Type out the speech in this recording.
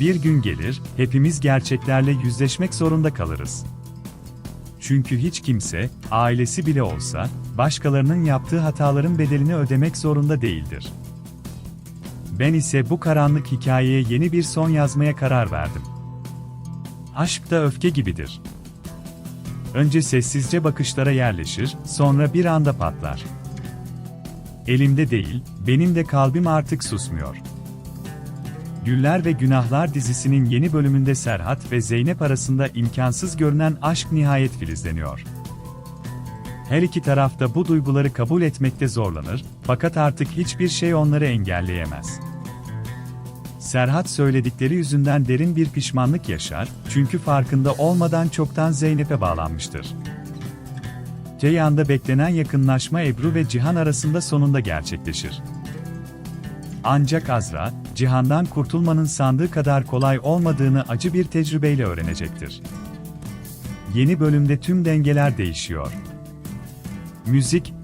Bir gün gelir, hepimiz gerçeklerle yüzleşmek zorunda kalırız. Çünkü hiç kimse, ailesi bile olsa, başkalarının yaptığı hataların bedelini ödemek zorunda değildir. Ben ise bu karanlık hikayeye yeni bir son yazmaya karar verdim. Aşk da öfke gibidir. Önce sessizce bakışlara yerleşir, sonra bir anda patlar. Elimde değil, benim de kalbim artık susmuyor. Güller ve Günahlar dizisinin yeni bölümünde Serhat ve Zeynep arasında imkansız görünen aşk nihayet filizleniyor. Her iki taraf da bu duyguları kabul etmekte zorlanır, fakat artık hiçbir şey onları engelleyemez. Serhat söyledikleri yüzünden derin bir pişmanlık yaşar, çünkü farkında olmadan çoktan Zeynep'e bağlanmıştır. Ceyhan'da beklenen yakınlaşma Ebru ve Cihan arasında sonunda gerçekleşir. Ancak Azra, Cihan'dan kurtulmanın sandığı kadar kolay olmadığını acı bir tecrübeyle öğrenecektir. Yeni bölümde tüm dengeler değişiyor. Müzik,